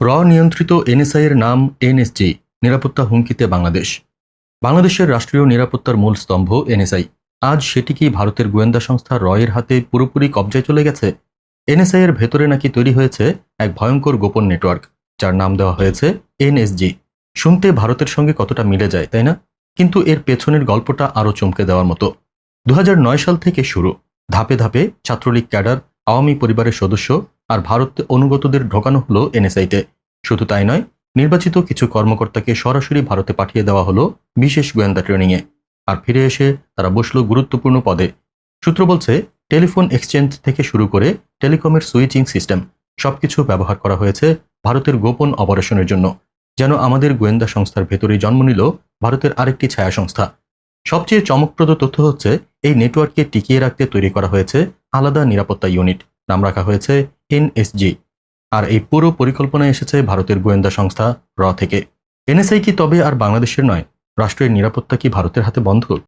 র নিয়ন্ত্রিত এনএসআই এর নাম এনএসজি, নিরাপত্তা হুমকিতে বাংলাদেশ। বাংলাদেশের রাষ্ট্রীয় নিরাপত্তার মূল স্তম্ভ এনএসআই। আজ সেটি কি ভারতের গোয়েন্দা সংস্থা রয়ের হাতে পুরোপুরি কবজায় চলে গেছে। এনএসআই এর ভেতরে নাকি তৈরি হয়েছে এক ভয়ঙ্কর গোপন নেটওয়ার্ক, যার নাম দেওয়া হয়েছে এনএসজি। শুনতে ভারতের সঙ্গে কতটা মিলে যায়, তাই না? কিন্তু এর পেছনের গল্পটা আরও চমকে দেওয়ার মতো। দু হাজার নয় সাল থেকে শুরু। ধাপে ধাপে ছাত্রলীগ ক্যাডার, আওয়ামী পরিবারের সদস্য আর ভারতে অনুগতদের ঢোকানো হলো এনএসআইতে। শুধু তাই নয়, নির্বাচিত কিছু কর্মকর্তাকে সরাসরি ভারতে পাঠিয়ে দেওয়া হলো বিশেষ গোয়েন্দা ট্রেনিংয়ে। আর ফিরে এসে তারা বসল গুরুত্বপূর্ণ পদে। সূত্র বলছে, টেলিফোন এক্সচেঞ্জ থেকে শুরু করে টেলিকমের সুইচিং সিস্টেম সবকিছু ব্যবহার করা হয়েছে ভারতের গোপন অপারেশনের জন্য। যেন আমাদের গোয়েন্দা সংস্থার ভেতরেই জন্ম নিল ভারতের আরেকটি ছায়া সংস্থা। সবচেয়ে চমকপ্রদ তথ্য হচ্ছে, এই নেটওয়ার্ককে টিকিয়ে রাখতে তৈরি করা হয়েছে আলাদা নিরাপত্তা ইউনিট। নাম রাখা হয়েছে এনএসজি। আর এই পুরো পরিকল্পনা এসেছে ভারতের গোয়েন্দা সংস্থা র থেকে। এনএসআই কি তবে আর বাংলাদেশের নয়? রাষ্ট্রের নিরাপত্তা কি ভারতের হাতে বন্ধ?